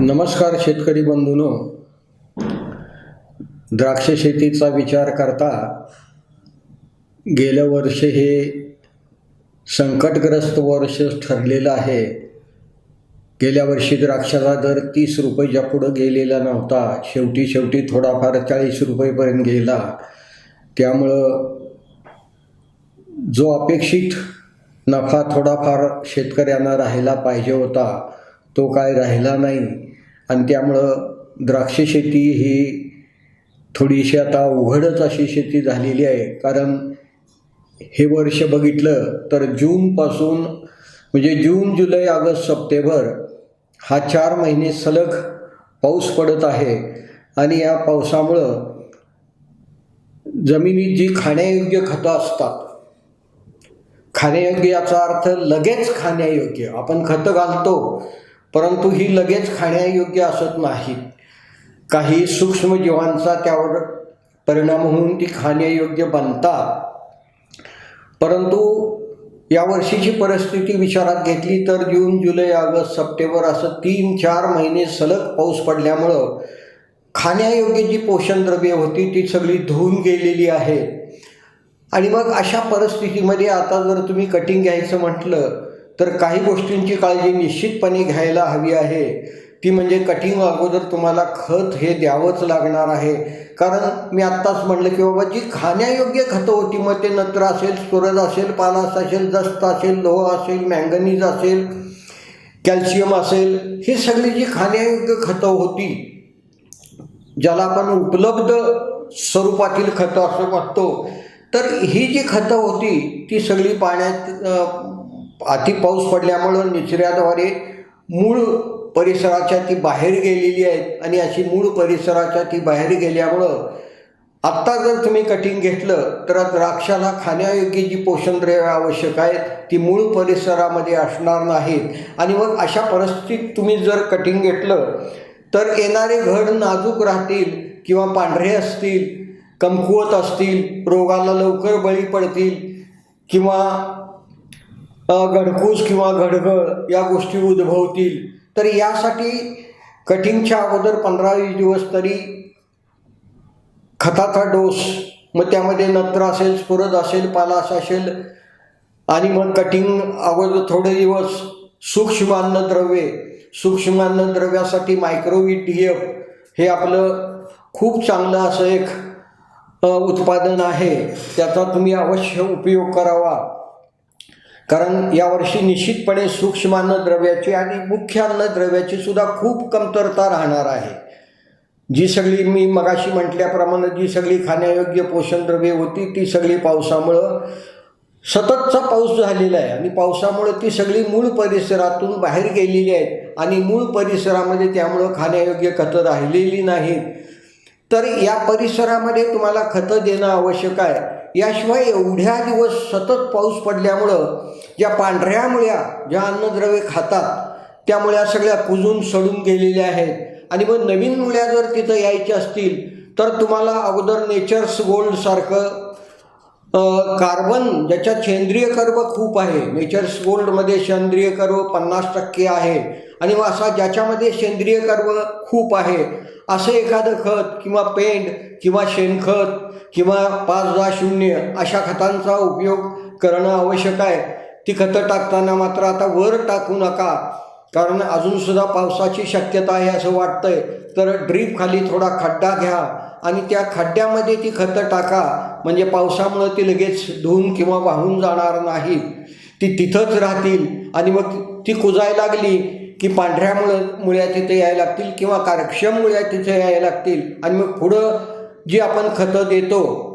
नमस्कार शेतकरी बंधूनो. द्राक्ष शेतीचा विचार करता गेल्या वर्ष हे संकटग्रस्त वर्ष ठरलेलं आहे. गेल्या वर्षी द्राक्षाचा दर तीस रुपयेच्या पुढं गेलेला नव्हता. शेवटी शेवटी थोडाफार चाळीस रुपयेपर्यंत गेला. त्यामुळं जो अपेक्षित नफा थोडाफार शेतकऱ्यांना राहिला पाहिजे होता तो काय राहिला नाही. आणि त्यामुळं द्राक्ष शेती ही थोडीशी आता उघडच अशी शेती झालेली आहे. कारण हे वर्ष बघितलं तर जूनपासून म्हणजे जून जुलै ऑगस्ट सप्टेंबर हा चार महिने सलग पाऊस पडत आहे. आणि या पावसामुळं जमिनीत जी खाण्यायोग्य खतं असतात खाण्यायोग्य याचा अर्थ लगेच खाण्यायोग्य. आपण खतं घालतो परंतु ही लगेच खाण्यायोग्य असत नाहीत काही सूक्ष्मजीवांचा त्यावर परिणाम होऊन ती खाण्यायोग्य बनतात. परंतु या वर्षीची परिस्थिती विचारात घेतली तर जून जुलै ऑगस्ट सप्टेंबर असं तीन चार महिने सलग पाऊस पडल्यामुळं खाण्यायोग्य जी पोषणद्रव्ये होती ती सगळी धुवून गेलेली आहे आणि मग अशा परिस्थितीमध्ये आता जर तुम्ही कटिंग घ्यायचं म्हटलं तर काही गोष्टींची काळजी निश्चितपणे घ्यायला हवी आहे. ती म्हणजे कटिंग अगोदर तुम्हाला खत हे द्यावंच लागणार आहे. कारण मी आत्ताच म्हणलं की बाबा जी खाण्यायोग्य खतं होती मग ते नत्र असेल सूरज असेल पालास असेल जस्त असेल लोह असेल मँगनीज असेल कॅल्शियम असेल ही सगळी जी खाण्यायोग्य खतं होती ज्याला आपण उपलब्ध स्वरूपातील खतं असं म्हणतो तर ही जी खतं होती ती सगळी पाण्यात अति पाऊस पडल्यामुळं निचऱ्याद्वारे मूळ परिसराच्या ती बाहेर गेलेली आहेत. आणि अशी मूळ परिसराच्या ती बाहेर गेल्यामुळं आत्ता जर तुम्ही कटिंग घेतलं तर द्राक्षाला खाण्यायोग्य जी पोषणद्रव्य आवश्यक आहेत ती मूळ परिसरामध्ये असणार नाहीत. आणि मग अशा परिस्थितीत तुम्ही जर कटिंग घेतलं तर येणारे घड नाजूक राहतील किंवा पांढरे असतील कमकुवत असतील रोगाला लवकर बळी पडतील किंवा अ, घडकूस किंवा घडघड या गोष्टी उद्भवतील. तर यासाठी कटिंगच्या अगोदर पंधरा वीस दिवस तरी खताचा डोस मग त्यामध्ये नत्र असेल स्फुरद असेल पालास असेल आणि मग कटिंग अगोदर थोडे दिवस सूक्ष्म अन्नद्रव्ये सूक्ष्म अन्नद्रव्यासाठी मायक्रोविट डी एफ हे आपलं खूप चांगलं असं एक उत्पादन आहे. त्याचा तुम्ही अवश्य उपयोग करावा. कारण यावर्षी निश्चितपणे सूक्ष्म अन्नद्रव्याची आणि मुख्य अन्नद्रव्याची सुद्धा खूप कमतरता राहणार आहे. जी सगळी मी मगाशी म्हटल्याप्रमाणे जी सगळी खाण्यायोग्य पोषणद्रव्ये होती ती सगळी पावसामुळं सततचा पाऊस झालेला आहे आणि पावसामुळे ती सगळी मूळ परिसरातून बाहेर गेलेली आहेत आणि मूळ परिसरामध्ये त्यामुळं खाण्यायोग्य खतं राहिलेली नाहीत. तर या परिसरामध्ये तुम्हाला खतं देणं आवश्यक आहे. याशिवाय एवढ्या दिवस सतत पाऊस पडल्यामुळं ज्या पांढऱ्या मुळ्या ज्या अन्नद्रव्ये खातात त्या मुळ्या सगळ्या कुजून सडून गेलेल्या आहेत. आणि मग नवीन मुळ्या जर तिथं यायच्या असतील तर तुम्हाला अगोदर नेचर्स गोल्डसारखं कार्बन ज्याच्यात सेंद्रिय कर्व खूप आहे. नेचर्स गोल्डमध्ये सेंद्रिय कर्व पन्नास टक्के आहे. आणि मग असा ज्याच्यामध्ये सेंद्रिय कर्ब खूप आहे असं एखादं खत किंवा पेंड किंवा शेणखत किंवा पाच दहा शून्य अशा खतांचा उपयोग करणं आवश्यक आहे. ती खतं टाकताना मात्र आता वर टाकू नका कारण अजूनसुद्धा पावसाची शक्यता आहे असं वाटतंय. तर ड्रीप खाली थोडा खड्डा घ्या आणि त्या खड्ड्यामध्ये ती खतं टाका. म्हणजे पावसामुळं ती लगेच धुवून किंवा वाहून जाणार नाही. ती तिथंच राहतील आणि मग ती कुजायला लागली की पांढऱ्या मुळं मुळ्या तिथे यायला लागतील किंवा कार्यक्षम मुळ्या तिथे यायला लागतील. आणि मग पुढं जी आपण खतं देतो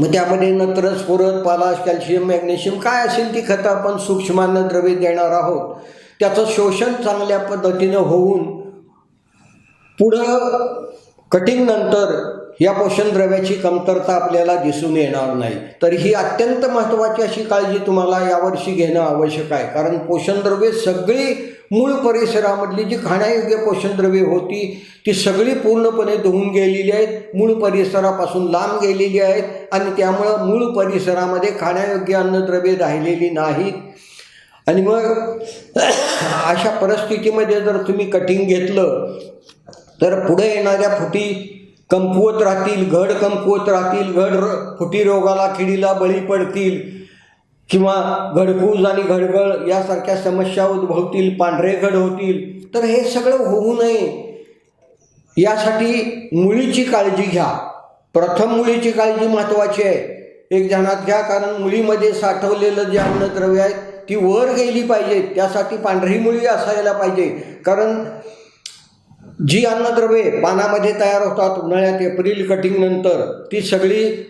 मग त्यामध्ये नत्र स्फुरद पालाश कॅल्शियम मॅग्नेशियम काय असेल ती खतं आपण सूक्ष्मान्न द्रव्य देणार आहोत. त्याचं शोषण चांगल्या पद्धतीनं होऊन पुढं कटिंगनंतर या पोषण द्रव्याची कमतरता आपल्याला दिसून येणार नाही. तर ही अत्यंत महत्त्वाची अशी काळजी तुम्हाला यावर्षी घेणं आवश्यक आहे. कारण पोषणद्रव्ये सगळी मूळ परिसरामधली जी खाण्यायोग्य पोषणद्रव्ये होती ती सगळी पूर्णपणे धुवून गेलेली आहेत. मूळ परिसरापासून लांब गेलेली आहेत आणि त्यामुळं मूळ परिसरामध्ये खाण्यायोग्य अन्नद्रव्ये राहिलेली नाहीत. आणि मग अशा परिस्थितीमध्ये जर तुम्ही कटिंग घेतलं तर पुढे येणाऱ्या फुटी कमकुवत राहतील घड कमकुवत राहतील घड फुटी रोगाला किडीला बळी पडतील. किंवा घडकूज आणि घडगळ यासारख्या समस्या उद्भवतील पांढरे घड होतील तर हे सगळं होऊ नये. यासाठी मुलीची काळजी घ्या. प्रथम मुलीची काळजी महत्त्वाची आहे. एक ध्यानात घ्या कारण मुलीमध्ये साठवलेलं जे अन्नद्रव्य आहे ती वर गेली पाहिजे. त्यासाठी पांढरी मुली असायला पाहिजे. कारण जी अन्नद्रव्ये पानामध्ये तयार होतात उन्हाळ्यात एप्रिल कटिंग नंतर ती सगळी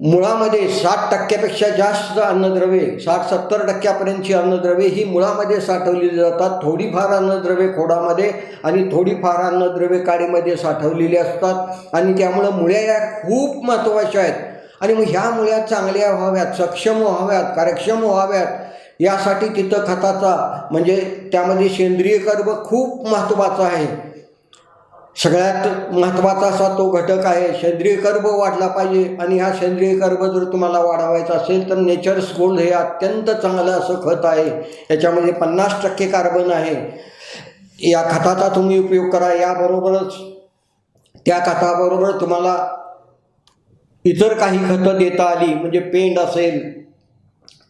मुळामध्ये साठ टक्क्यापेक्षा जास्त अन्नद्रव्ये साठ सत्तर टक्क्यापर्यंतची अन्नद्रव्ये ही मुळामध्ये साठवलेली जातात. थोडीफार अन्नद्रव्ये खोडामध्ये आणि थोडीफार अन्नद्रव्ये काडीमध्ये साठवलेली असतात. आणि त्यामुळं मुळ्या या खूप महत्त्वाच्या आहेत. आणि मग ह्या मुळ्या चांगल्या व्हाव्यात सक्षम व्हाव्यात कार्यक्षम व्हाव्यात यासाठी तिथं खताचा म्हणजे त्यामध्ये सेंद्रिय कर्ब खूप महत्त्वाचं आहे. सगळ्यात महत्त्वाचा असा तो घटक आहे सेंद्रिय कर्ब वाढला पाहिजे. आणि हा सेंद्रिय कर्ब जर तुम्हाला वाढवायचा असेल तर नेचर्स गोल्ड हे अत्यंत चांगलं असं खत आहे. याच्यामध्ये पन्नास टक्के कार्बन आहे. या खताचा तुम्ही उपयोग करा. याबरोबरच त्या खताबरोबर तुम्हाला इतर काही खतं देता आली म्हणजे पेंड असेल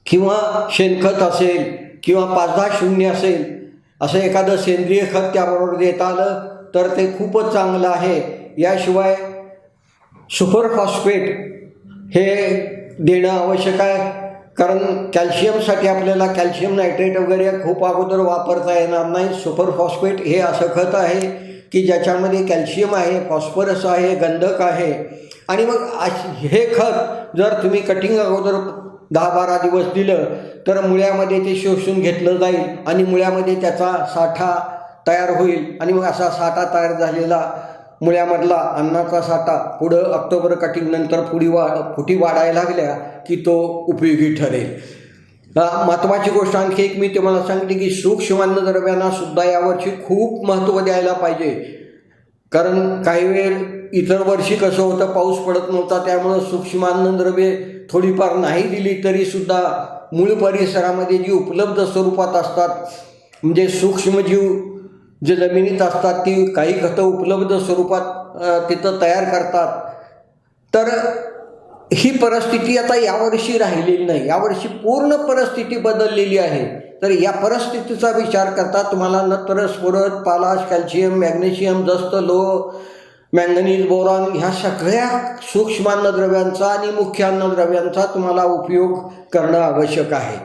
किंवा शेणखत असेल किंवा पाच दहा शून्य असेल असं एखादं सेंद्रिय खत त्याबरोबर देता आलं तर ते खूपच चांगलं आहे. याशिवाय सुपर फॉस्फेट हे देणं आवश्यक आहे. कारण कॅल्शियमसाठी आपल्याला कॅल्शियम नायट्रेट वगैरे खूप अगोदर वापरता येणार नाही. सुपर फॉस्फेट हे असं खत आहे की ज्याच्यामध्ये कॅल्शियम आहे फॉस्फरस आहे गंधक आहे. आणि मग हे खत जर तुम्ही कटिंग अगोदर दहा बारा दिवस दिलं तर मुळ्यामध्ये ते शोषून घेतलं जाईल आणि मुळ्यामध्ये त्याचा साठा तयार होईल. आणि मग असा साठा तयार झालेला मुळ्यामधला अन्नाचा साठा पुढं ऑक्टोबर कटिंग नंतर पुढी वा फुटी वाढायला लागल्या की तो उपयोगी ठरेल. महत्त्वाची गोष्ट आणखी एक मी तुम्हाला सांगते की सूक्ष्म अन्नद्रव्यांनासुद्धा यावर्षी खूप महत्त्व द्यायला पाहिजे. कारण काही वेळ इतर वर्षी कसं होतं पाऊस पडत नव्हता त्यामुळं सूक्ष्म अन्नद्रव्ये थोडीफार नाही दिली तरीसुद्धा मूळ परिसरामध्ये जी उपलब्ध स्वरूपात असतात म्हणजे सूक्ष्मजीव जे जमिनीत असतात ती काही खतं उपलब्ध स्वरूपात तिथं तयार करतात. तर ही परिस्थिती आता यावर्षी राहिलेली नाही. यावर्षी पूर्ण परिस्थिती बदललेली आहे. तर या परिस्थितीचा विचार करता तुम्हाला नत्र स्फुरत पालाश कॅल्शियम मॅग्नेशियम जस्त लोह मॅंगनीज बोरॉन ह्या सगळ्या सूक्ष्म अन्नद्रव्यांचा आणि मुख्य अन्नद्रव्यांचा तुम्हाला उपयोग करणं आवश्यक आहे.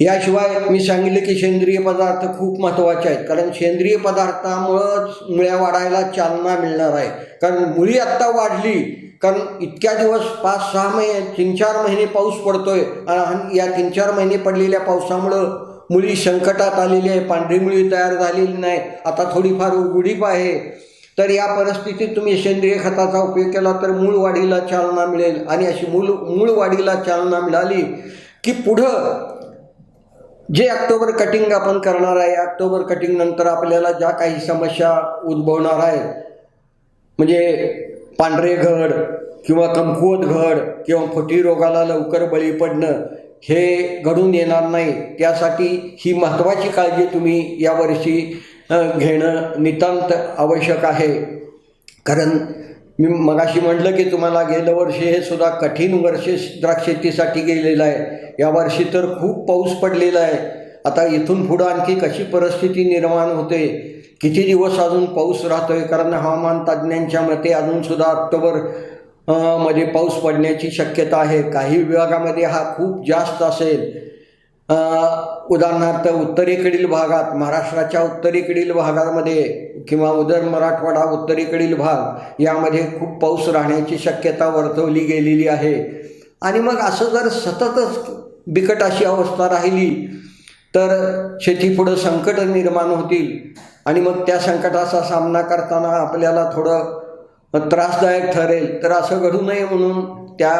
याशिवाय मी सांगितलं की सेंद्रिय पदार्थ खूप महत्त्वाचे आहेत. कारण सेंद्रिय पदार्थामुळंच मुळ्या वाढायला चालना मिळणार आहे. कारण मुळी आत्ता वाढली कारण इतक्या दिवस पाच सहा महिने तीन चार महिने पाऊस पडतोय आणि या तीन चार महिने पडलेल्या पावसामुळं मुळी संकटात आलेली आहे. पांढरी मुळी तयार झालेली नाही. आता थोडीफार उघडीप आहे. तर या परिस्थितीत तुम्ही सेंद्रिय खताचा उपयोग केला तर मूळ वाढीला चालना मिळेल. आणि अशी मूळ मूळ वाढीला चालना मिळाली की पुढं जे ऑक्टोबर कटिंग आपण करणार आहे ऑक्टोबर कटिंग नंतर आपल्याला ज्या काही समस्या उद्भवणार आहेत म्हणजे पांढरे घड किंवा कमकुवत घड किंवा फुटी रोगाला लवकर बळी पडणं हे घडून येणार नाही. त्यासाठी ही महत्त्वाची काळजी तुम्ही यावर्षी घेणं नितांत आवश्यक आहे. कारण मी मगाशी म्हटलं की तुम्हाला गेलं वर्षी हे सुद्धा कठीण वर्ष द्राक्ष शेतीसाठी गेलेलं आहे. यावर्षी तर खूप पाऊस पडलेला आहे. आता इथून पुढं आणखी कशी परिस्थिती निर्माण होते? किती दिवस अजून पाऊस राहतोय? कारण हवामान तज्ज्ञांच्या मते अजूनसुद्धा ऑक्टोबरमध्ये पाऊस पडण्याची शक्यता आहे. काही विभागामध्ये हा खूप जास्त असेल. उदाहरणार्थ उत्तरेकडील भागात महाराष्ट्राच्या उत्तरेकडील भागामध्ये किंवा उदर मराठवाडा उत्तरेकडील भाग यामध्ये खूप पाऊस राहण्याची शक्यता वर्तवली गेलेली आहे. आणि मग असं जर सततच बिकट अशी अवस्था राहिली तर शेतीपुढं संकट निर्माण होतील. आणि मग त्या संकटाचा सामना करताना आपल्याला थोडं त्रासदायक ठरेल. तर असं घडू नये म्हणून त्या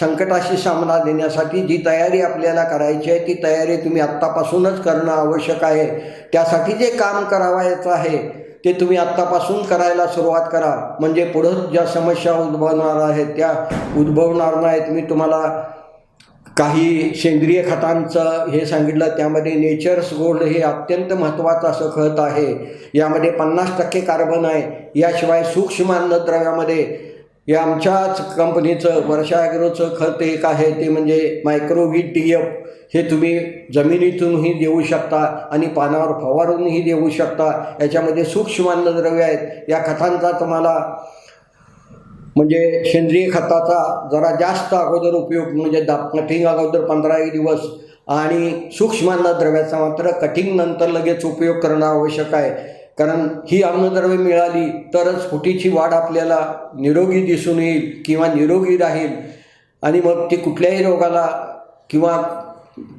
संकटाशी सामना देण्यासाठी जी तयारी आपल्याला करायची आहे ती तयारी तुम्ही आत्तापासूनच करणं आवश्यक आहे. त्यासाठी जे काम करावायचं आहे ते तुम्ही आत्तापासून करायला सुरुवात करा. म्हणजे पुढं ज्या समस्या उद्भवणार आहेत त्या उद्भवणार नाहीत. मी तुम्हाला काही सेंद्रिय खतांचं हे सांगितलं. त्यामध्ये नेचर्स गोल्ड हे अत्यंत महत्त्वाचं असं खत आहे. यामध्ये पन्नास टक्के कार्बन आहे. याशिवाय सूक्ष्म अन्नद्रव्यामध्ये हे आमच्याच कंपनीचं वर्षाग्रोचं खत एक आहे ते म्हणजे मायक्रोवी टी एफ हे तुम्ही जमिनीतूनही देऊ शकता आणि पानावर फवारूनही देऊ शकता. याच्यामध्ये सूक्ष्म अन्नद्रव्य आहेत. या खतांचा तुम्हाला म्हणजे सेंद्रिय खताचा जरा जास्त अगोदर उपयोग म्हणजे दा कटिंग अगोदर पंधरा एक दिवस आणि सूक्ष्म अन्नद्रव्याचा मात्र कटिंग नंतर लगेच उपयोग करणं आवश्यक आहे. कारण ही अन्नद्रव्य मिळाली तरच फुटीची वाढ आपल्याला निरोगी दिसून येईल किंवा निरोगी राहील. आणि मग ती कुठल्याही रोगाला किंवा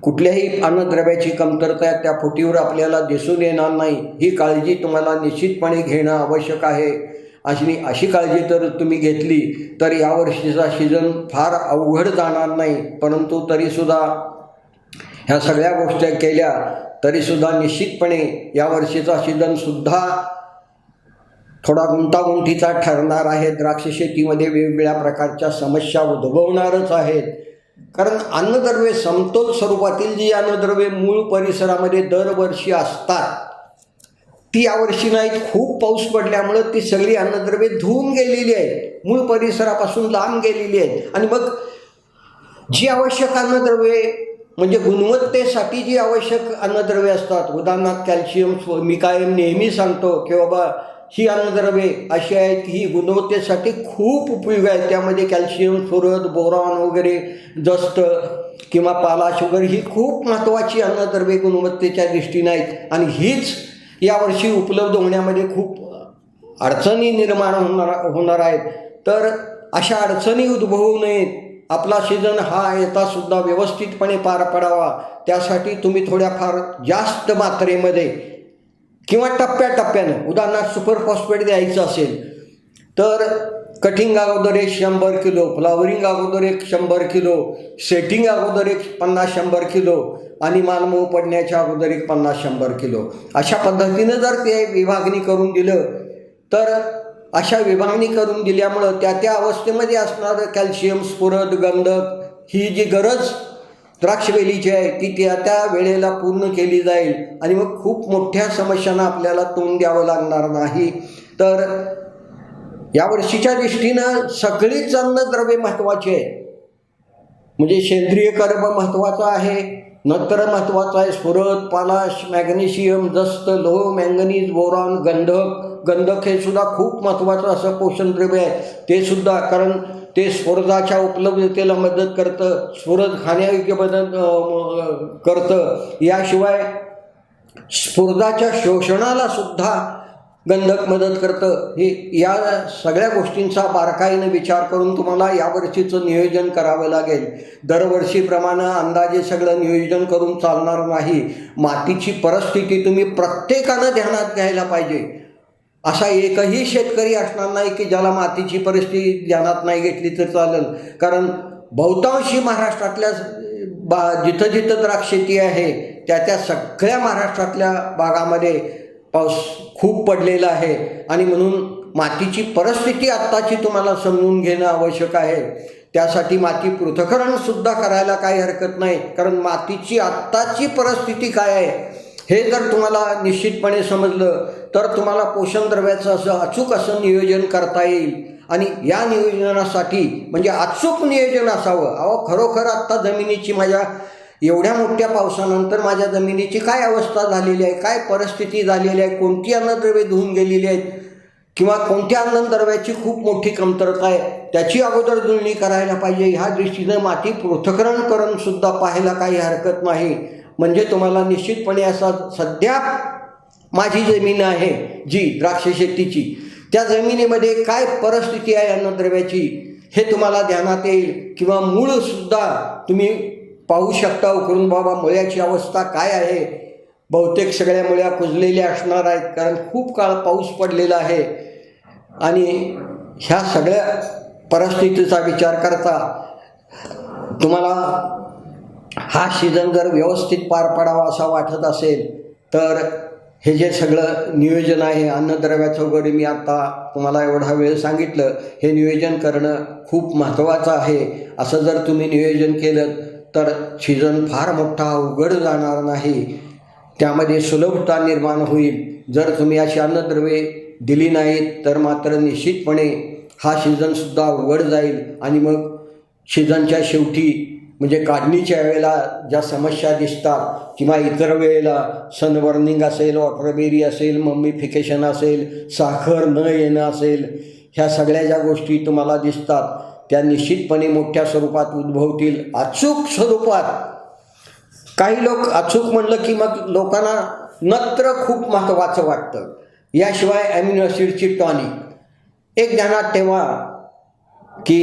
कुठल्याही अन्नद्रव्याची कमतरता त्या फुटीवर आपल्याला दिसून येणार नाही. ही काळजी तुम्हाला निश्चितपणे घेणं आवश्यक आहे. अशी अशी काळजी जर तुम्ही घेतली तर यावर्षीचा सीझन फार अवघड जाणार नाही. परंतु तरीसुद्धा ह्या सगळ्या गोष्टी केल्या तरीसुद्धा निश्चितपणे यावर्षीचा सीझनसुद्धा थोडा गुंतागुंतीचा ठरणार आहे. द्राक्ष शेतीमध्ये वेगवेगळ्या प्रकारच्या समस्या उद्भवणारच आहेत. कारण अन्नद्रव्ये समतोल स्वरूपातील जी अन्नद्रव्ये मूळ परिसरामध्ये दरवर्षी असतात ती यावर्षी नाहीत खूप पाऊस पडल्यामुळं ती सगळी अन्नद्रव्ये धुवून गेलेली आहेत. मूळ परिसरापासून लांब गेलेली आहेत. आणि मग जी आवश्यक अन्नद्रव्ये म्हणजे गुणवत्तेसाठी जी आवश्यक अन्नद्रव्ये असतात उदाहरणार्थ कॅल्शियम स्व- मी कायम नेहमी सांगतो की बाबा ही अन्नद्रव्ये अशी आहेत की ही गुणवत्तेसाठी खूप उपयोग आहेत. त्यामध्ये कॅल्शियम सुरत बोरॉन वगैरे जस्त किंवा पालाश वगैरे ही खूप महत्त्वाची अन्नद्रव्ये गुणवत्तेच्या दृष्टीने आहेत. आणि हीच यावर्षी उपलब्ध होण्यामध्ये खूप अडचणी निर्माण होणार होणार आहेत. तर अशा अडचणी उद्भवू नयेत. आपला सीझन हा येतासुद्धा व्यवस्थितपणे पार पडावा. त्यासाठी तुम्ही थोड्याफार जास्त मात्रेमध्ये किंवा टप्प्याटप्प्यानं उदाहरणार्थ सुपर फॉस्फेट द्यायचं असेल तर कटिंग अगोदर एक शंभर किलो फ्लावरिंग अगोदर एक शंभर किलो सेटिंग अगोदर एक पन्नास शंभर किलो आणि मालमऊ पडण्याच्या अगोदर एक पन्नास शंभर किलो. अशा पद्धतीनं जर ते विभागणी करून दिलं तर अशा विभागणी करून दिल्यामुळं त्या त्या अवस्थेमध्ये असणारं कॅल्शियम स्फुरद गंधक ही जी गरज द्राक्षवेलीची आहे ती त्या त्या वेळेला पूर्ण केली जाईल. आणि मग खूप मोठ्या समस्यांना आपल्याला तोंड द्यावं लागणार नाही. तर यावर्षीच्या दृष्टीनं सगळीच अन्नद्रव्ये महत्त्वाची आहे. म्हणजे सेंद्रिय कर्ब महत्त्वाचं आहे नत्र महत्त्वाचं आहे स्फुरद पालाश मॅग्नेशियम जस्त लोह मॅंगनीज बोरॉन गंधक गंधक हे सुद्धा खूप महत्त्वाचं असं पोषणद्रव्य आहे. ते सुद्धा कारण ते स्फुरदाच्या उपलब्धतेला मदत करतं स्फुरद खाण्यायोग्य मदत करतं. याशिवाय स्फुरदाच्या शोषणाला सुद्धा गंधक मदत करतं. हे या सगळ्या गोष्टींचा बारकाईनं विचार करून तुम्हाला यावर्षीचं नियोजन करावं लागेल. दरवर्षीप्रमाणे अंदाजे सगळं नियोजन करून चालणार नाही. मातीची परिस्थिती तुम्ही प्रत्येकानं ध्यानात घ्यायला पाहिजे. असा एकही शेतकरी असणार नाही की ज्याला मातीची परिस्थिती ध्यानात नाही घेतली तर चालेल. कारण बहुतांशी महाराष्ट्रातल्या बा जिथं जिथं द्राक्ष शेती आहे त्या त्या सगळ्या महाराष्ट्रातल्या भागामध्ये पाऊस खूप पडलेला आहे. आणि म्हणून मातीची परिस्थिती आत्ताची तुम्हाला समजून घेणं आवश्यक आहे. त्यासाठी माती पृथक्करणसुद्धा करायला काही हरकत नाही. कारण मातीची आत्ताची परिस्थिती काय आहे हे जर तुम्हाला निश्चितपणे समजलं तर तुम्हाला पोषण द्रव्याचं असं अचूक असं नियोजन करता येईल. आणि या नियोजनासाठी म्हणजे अचूक नियोजन असावं. अहो खरोखर आत्ता जमिनीची माझ्या एवढ्या मोठ्या पावसानंतर माझ्या जमिनीची काय अवस्था झालेली आहे काय परिस्थिती झालेली आहे कोणती अन्नद्रव्ये धुवून गेलेली आहेत किंवा कोणत्या अन्नद्रव्याची खूप मोठी कमतरता आहे त्याची अगोदर जुळणी करायला पाहिजे. ह्या दृष्टीनं माती पृथक्करण करून सुद्धा पाहायला काही हरकत नाही. म्हणजे तुम्हाला निश्चितपणे असा सध्या माझी जमीन आहे जी द्राक्ष शेतीची. त्या जमिनीमध्ये काय परिस्थिती आहे अन्नद्रव्याची हे तुम्हाला ध्यानात येईल. किंवा मूळसुद्धा तुम्ही पाहू शकता उकरून बाबा मुळ्याची अवस्था काय आहे. बहुतेक सगळ्या मुळ्या कुजलेल्या असणार आहेत कारण खूप काळ पाऊस पडलेला आहे. आणि ह्या सगळ्या परिस्थितीचा विचार करता तुम्हाला हा सीझन जर व्यवस्थित पार पडावा असा वाटत असेल तर हे जे सगळं नियोजन आहे अन्नद्रव्याचं वगैरे मी आत्ता तुम्हाला एवढा वेळ सांगितलं हे नियोजन करणं खूप महत्त्वाचं आहे. असं जर तुम्ही नियोजन केलं तर सीझन फार मोठा अवघड जाणार नाही. त्यामध्ये सुलभता निर्माण होईल. जर तुम्ही अशी अन्नद्रव्ये दिली नाहीत तर मात्र निश्चितपणे हा सीझनसुद्धा अवघड जाईल. आणि मग सीझनच्या शेवटी म्हणजे काढणीच्या वेळेला ज्या समस्या दिसतात किंवा इतर वेळेला सनबर्निंग असेल वॉटरबेरी असेल मम्मीफिकेशन असेल साखर न येणं असेल ह्या सगळ्या ज्या गोष्टी तुम्हाला दिसतात त्या निश्चितपणे मोठ्या स्वरूपात उद्भवतील. अचूक स्वरूपात. काही लोक अचूक म्हणलं की मग लोकांना नत्र खूप महत्त्वाचं वाटतं. याशिवाय ॲमिनो ॲसिडची टॉनिक एक ध्यानात ठेवा की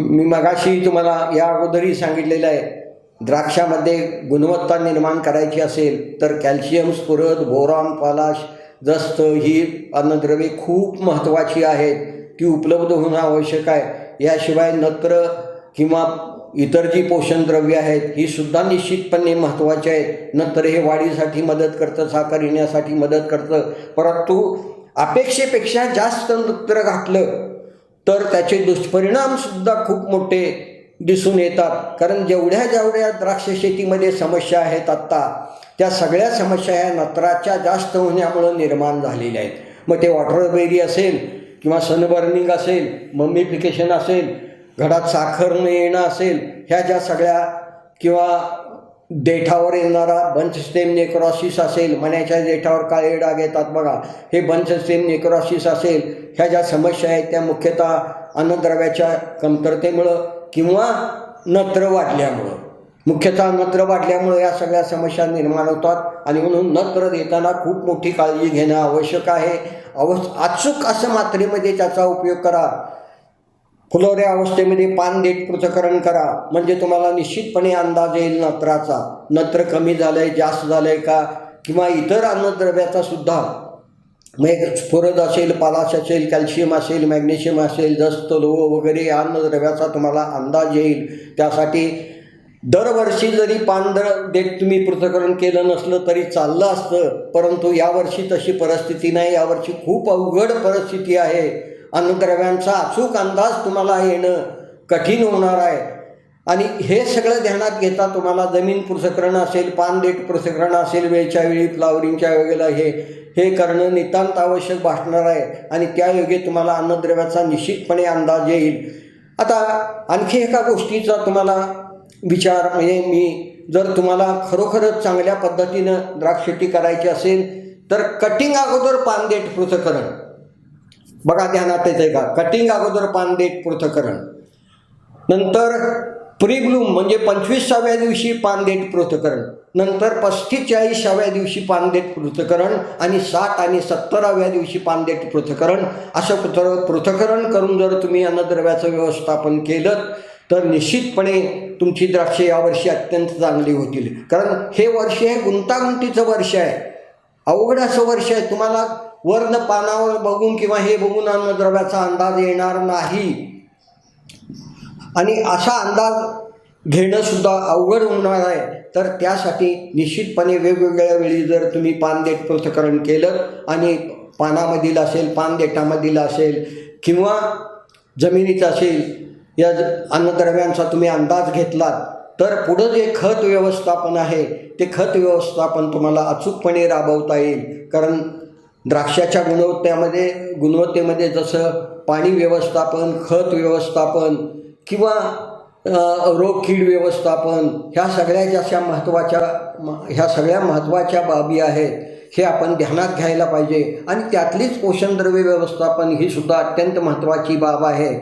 मी मगाशी तुम्हाला या अगोदरही सांगितलेलं आहे द्राक्षामध्ये गुणवत्ता निर्माण करायची असेल तर कॅल्शियम स्फुरद बोरॉन पलाश जस्त ही अन्नद्रव्ये खूप महत्त्वाची आहेत. ती उपलब्ध होणं आवश्यक आहे. याशिवाय नत्र किंवा इतर जी पोषणद्रव्ये आहेत ही सुद्धा निश्चितपणे महत्त्वाची आहेत. नंतर हे वाढीसाठी मदत करतं साखर येण्यासाठी मदत करतं. परंतु अपेक्षेपेक्षा जास्त नत्र घातलं तर त्याचे दुष्परिणामसुद्धा खूप मोठे दिसून येतात. कारण जेवढ्या जेवढ्या द्राक्ष शेतीमध्ये समस्या आहेत आत्ता त्या सगळ्या समस्या ह्या नत्राच्या जास्त होण्यामुळं निर्माण झालेल्या आहेत. मग ते वॉटरबेरी असेल किंवा सनबर्निंग असेल मम्मीफिकेशन असेल घरात साखर न येणं असेल ह्या ज्या सगळ्या किंवा देठावर येणारा बंचस्टेम नेक्रॉसिस असेल मण्याच्या देठावर काळे डाग येतात बघा. हे बंचस्टेम नेक्रॉसिस असेल ह्या ज्या समस्या आहेत त्या मुख्यतः अन्नद्रव्याच्या कमतरतेमुळं किंवा नत्र वाढल्यामुळं. मुख्यतः नत्र वाढल्यामुळं या सगळ्या समस्या निर्माण होतात आणि म्हणून नत्र देताना खूप मोठी काळजी घेणं आवश्यक आहे. अव अचूक असं मात्रेमध्ये त्याचा उपयोग करा. फुलवऱ्या अवस्थेमध्ये पान देठ पृथकरण करा. म्हणजे तुम्हाला निश्चितपणे अंदाज येईल नत्राचा. नत्र कमी झालं आहे जास्त झालं आहे का? किंवा इतर अन्नद्रव्याचा सुद्धा. मग स्फुरद असेल पालाश असेल कॅल्शियम असेल मॅग्नेशियम असेल जस्त लोह वगैरे या अन्नद्रव्याचा तुम्हाला अंदाज येईल. त्यासाठी दरवर्षी जरी पांढर देठ तुम्ही पृथक्करण केलं नसलं तरी चाललं असतं. परंतु यावर्षी तशी परिस्थिती नाही. यावर्षी खूप अवघड परिस्थिती आहे. अन्नद्रव्यांचा अचूक अंदाज तुम्हाला येणं कठीण होणार आहे. आणि हे सगळं ध्यानात घेता तुम्हाला जमीन पृथक्करण असेल पान देठ पृथक्करण असेल वेळच्या वेळी फ्लावरिंगच्या वेळेला हे हे करणं नितांत आवश्यक भासणार आहे. आणि त्यायोगे तुम्हाला अन्नद्रव्याचा निश्चितपणे अंदाज येईल. आता आणखी एका गोष्टीचा तुम्हाला विचार म्हणजे मी जर तुम्हाला खरोखरच चांगल्या पद्धतीनं द्राक्षती करायची असेल तर कटिंग अगोदर पान देठ पृथक्करण बघा ध्यानात येते का कटिंग अगोदर पान देठ पृथक्करण नंतर प्रीब्लूम म्हणजे पंचवीसाव्या दिवशी पानदेठ पृथकरण. नंतर पस्तीचाळीसाव्या म्हणजे दिवशी पानदेठ पृथकरण आणि साठ आणि सत्तराव्या दिवशी पानदेठ पृथकरण. असं पृथ पृथकरण करून जर तुम्ही अन्नद्रव्याचं व्यवस्थापन केलं तर निश्चितपणे तुमची द्राक्षे यावर्षी अत्यंत चांगली होतील. कारण हे वर्ष हे गुंतागुंतीचं वर्ष आहे. अवघड असं वर्ष आहे. तुम्हाला वर्ण पानावर बघून किंवा हे बघून अन्नद्रव्याचा अंदाज येणार नाही. आणि असा अंदाज घेणं सुद्धा अवघड होणार आहे. तर त्यासाठी निश्चितपणे वेगवेगळ्या वेळी जर तुम्ही पानदेठ पृथकरण केलं आणि पानामधील असेल पानदेठामधील असेल किंवा जमिनीचं असेल या ज- अन्नद्रव्यांचा तुम्ही अंदाज घेतलात तर पुढं जे खत व्यवस्थापन आहे ते खत व्यवस्थापन तुम्हाला अचूकपणे राबवता येईल. कारण द्राक्षाच्या गुणवत्तेमध्ये गुणवत्तेमध्ये जसं पाणी व्यवस्थापन खत व्यवस्थापन किंवा रोग कीड व्यवस्थापन ह्या सगळ्या ज्या महत्त्वाच्या ह्या सगळ्या महत्त्वाच्या बाबी आहेत हे आपण ध्यानात घ्यायला पाहिजे. आणि त्यातलीच पोषणद्रव्य व्यवस्थापन ही सुद्धा अत्यंत महत्त्वाची बाब आहे.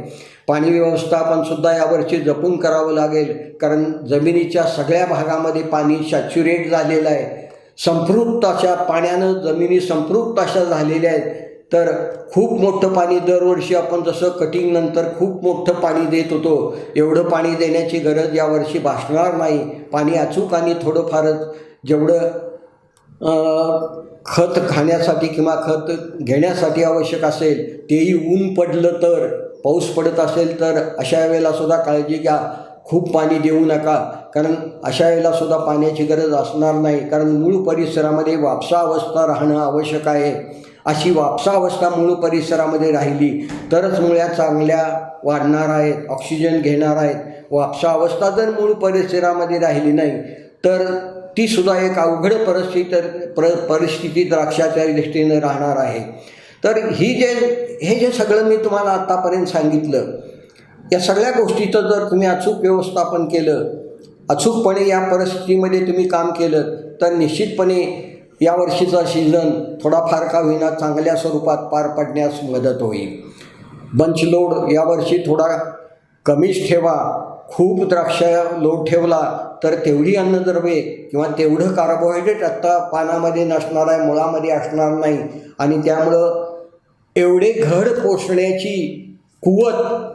पाणी व्यवस्थापनसुद्धा यावर्षी जपून करावं लागेल कारण जमिनीच्या सगळ्या भागामध्ये पाणी सॅच्युरेट झालेलं आहे. संपृक्त अशा पाण्यानं जमिनी संपृक्त अशा झालेल्या आहेत. तर खूप मोठं पाणी दरवर्षी आपण जसं कटिंग नंतर खूप मोठं पाणी देत होतो एवढं पाणी देण्याची गरज यावर्षी भासणार नाही. पाणी अचूक आणि थोडंफारच जेवढं खत खाण्यासाठी किंवा खत घेण्यासाठी आवश्यक असेल तेही ऊन पडलं तर पाऊस पडत असेल तर अशा वेळेला सुद्धा काळजी घ्या. खूप पाणी देऊ नका. कारण अशा वेळेला सुद्धा पाण्याची गरज असणार नाही. कारण मूळ परिसरामध्ये वापसा अवस्था राहणं आवश्यक आहे. अशी वापसा अवस्था मूळ परिसरामध्ये राहिली तरच मुळ्या चांगल्या वाढणार आहेत ऑक्सिजन घेणार आहेत. वापसा अवस्था जर मूळ परिसरामध्ये राहिली नाही तर ती सुद्धा एक अवघड परिस्थिती प्र परिस्थिती द्राक्षाच्या दृष्टीनं राहणार आहे. तर ही जे हे जे सगळं मी तुम्हाला आत्तापर्यंत सांगितलं या सगळ्या गोष्टीचं जर तुम्ही अचूक व्यवस्थापन केलं अचूकपणे या परिस्थितीमध्ये तुम्ही काम केलं तर निश्चितपणे या वर्षीचा सीझन थोडाफार का होईना चांगल्या स्वरूपात पार पडण्यास मदत होईल. बंच लोड यावर्षी थोडा कमीच ठेवा खूप द्राक्ष लोड ठेवला तर तेवढी अन्नद्रव्ये किंवा तेवढं कार्बोहायड्रेट आत्ता पानामध्ये नसणार आहे मुळामध्ये असणार नाही. आणि त्यामुळं एवढे घड पोसण्याची कुवत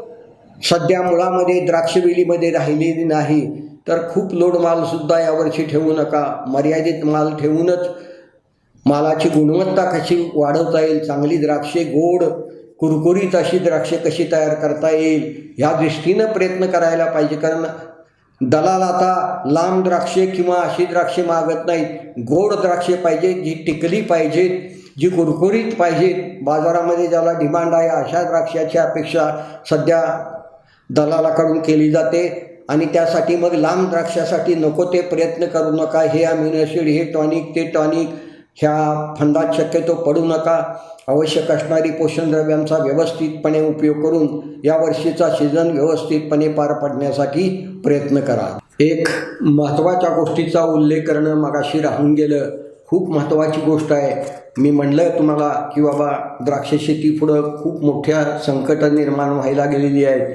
सध्या मुळामध्ये द्राक्षवेलीमध्ये राहिलेली नाही तर खूप लोड मालसुद्धा यावर्षी ठेवू नका. मर्यादित माल ठेवूनच मालाची गुणवत्ता कशी वाढवता येईल चांगली द्राक्षे गोड कुरकुरीत अशी द्राक्षे कशी तयार करता येईल ह्या दृष्टीनं प्रयत्न करायला पाहिजे. कारण दलाल आता लांब द्राक्षे किंवा अशी द्राक्षे मागत नाहीत. गोड द्राक्षे पाहिजे जी टिकली पाहिजेत जी कुरकुरीत पाहिजेत. बाजारामध्ये ज्याला डिमांड आहे अशा द्राक्षाची अपेक्षा सध्या दलालाकडून केली जाते आणि त्यासाठी मग लांब द्राक्षासाठी नको ते प्रयत्न करू नका. हे अमिनो हे टॉनिक ते टॉनिक ह्या फंदात शक्यतो पडू नका. आवश्यक असणारी पोषणद्रव्यांचा व्यवस्थितपणे उपयोग करून या वर्षीचा सीझन व्यवस्थितपणे पार पाडण्यासाठी प्रयत्न करा. एक महत्त्वाच्या गोष्टीचा उल्लेख करणं मगाशी राहून गेलं. खूप महत्त्वाची गोष्ट आहे. मी म्हणलं तुम्हाला की बाबा द्राक्ष शेती पुढं खूप मोठ्या संकटं निर्माण व्हायला गेलेली आहेत.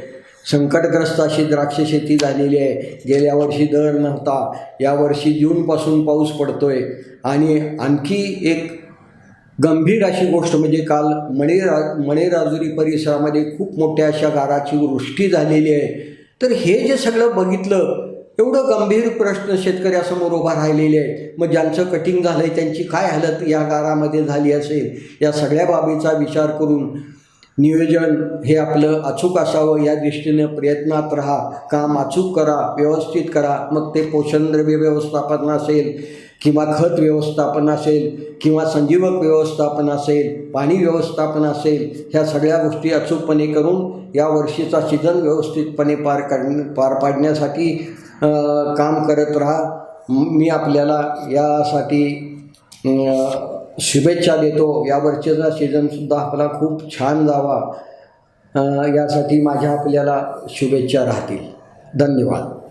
संकटग्रस्त अशी द्राक्ष शेती झालेली आहे. गेल्या वर्षी दर नव्हता. यावर्षी जूनपासून पाऊस पडतो आहे आणि आणखी एक गंभीर अशी गोष्ट म्हणजे काल मणेरा मणेराजुरी परिसरामध्ये खूप मोठ्या अशा गाराची वृष्टी झालेली आहे. तर हे जे सगळं बघितलं एवढं गंभीर प्रश्न शेतकऱ्यासमोर उभा राहिलेले आहेत. मग ज्यांचं कटिंग झालं आहे त्यांची काय हालत या गारामध्ये झाली असेल? या सगळ्या बाबीचा विचार करून नियोजन हे आपलं अचूक असावं या दृष्टीनं प्रयत्नात राहा काम अचूक करा व्यवस्थित करा. मग ते पोषणद्रव्य व्यवस्थापन असेल किंवा खत व्यवस्थापन असेल किंवा संजीवक व्यवस्थापन असेल पाणी व्यवस्थापन असेल ह्या सगळ्या गोष्टी अचूकपणे करून या वर्षीचा सीझन व्यवस्थितपणे पार काढ पार पाडण्यासाठी काम करत राहा. मी आपल्याला यासाठी शुभेच्छा देतो. यावर्षीचा सीझनसुद्धा आपला खूप छान जावा. यासाठी माझ्या आपल्याला शुभेच्छा राहतील. धन्यवाद.